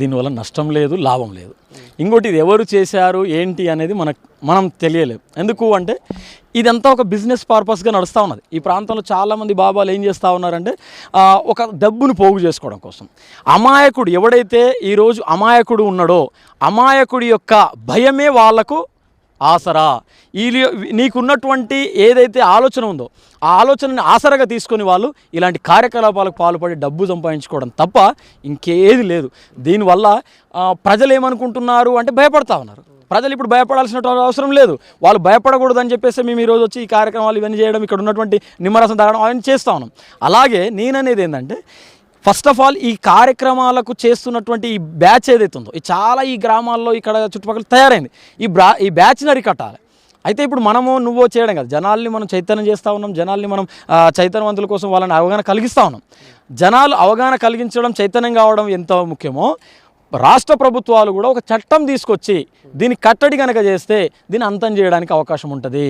దీనివల్ల నష్టం లేదు లాభం లేదు. ఇంకోటి ఇది ఎవరు చేశారు ఏంటి అనేది మనకు మనం తెలియలేదు. ఎందుకు అంటే ఇదంతా ఒక బిజినెస్ పర్పస్గా నడుస్తూ ఉన్నది. ఈ ప్రాంతంలో చాలామంది బాబాలు ఏం చేస్తూ ఉన్నారంటే ఒక డబ్బును పోగు చేసుకోవడం కోసం. అమాయకుడు ఎవడైతే ఈరోజు అమాయకుడు ఉన్నాడో అమాయకుడి యొక్క భయమే వాళ్ళకు ఆసరా. ఈ నీకున్నటువంటి ఏదైతే ఆలోచన ఉందో ఆ ఆలోచనని ఆసరగా తీసుకొని వాళ్ళు ఇలాంటి కార్యకలాపాలకు పాల్పడి డబ్బు సంపాదించుకోవడం తప్ప ఇంకేది లేదు. దీనివల్ల ప్రజలు ఏమనుకుంటున్నారు అంటే భయపడతా ఉన్నారు. ప్రజలు ఇప్పుడు భయపడాల్సిన అవసరం లేదు. వాళ్ళు భయపడకూడదని చెప్పేసి మేము ఈరోజు వచ్చి ఈ కార్యక్రమాలు ఇవన్నీ చేయడం ఇక్కడ ఉన్నటువంటి నిమ్మరసం తాగడం అవన్నీ చేస్తా ఉన్నాం. అలాగే నేననేది ఏంటంటే ఫస్ట్ ఆఫ్ ఆల్ ఈ కార్యక్రమాలకు చేస్తున్నటువంటి ఈ బ్యాచ్ ఏదైతే ఉందో ఈ చాలా ఈ గ్రామాల్లో ఇక్కడ చుట్టుపక్కల తయారైంది. ఈ బ్రా ఈ బ్యాచ్ని అరికట్టాలి. అయితే ఇప్పుడు మనము నువ్వు చేయడం కదా. జనాల్ని మనం చైతన్యం చేస్తూ ఉన్నాం. జనాల్ని మనం చైతన్యవంతుల కోసం వాళ్ళని అవగాహన కలిగిస్తూ ఉన్నాం. జనాలు అవగాహన కలిగించడం చైతన్యం కావడం ఎంత ముఖ్యమో రాష్ట్ర ప్రభుత్వాలు కూడా ఒక చట్టం తీసుకొచ్చి దీన్ని కట్టడి కనుక చేస్తే దీన్ని అంతం చేయడానికి అవకాశం ఉంటుంది.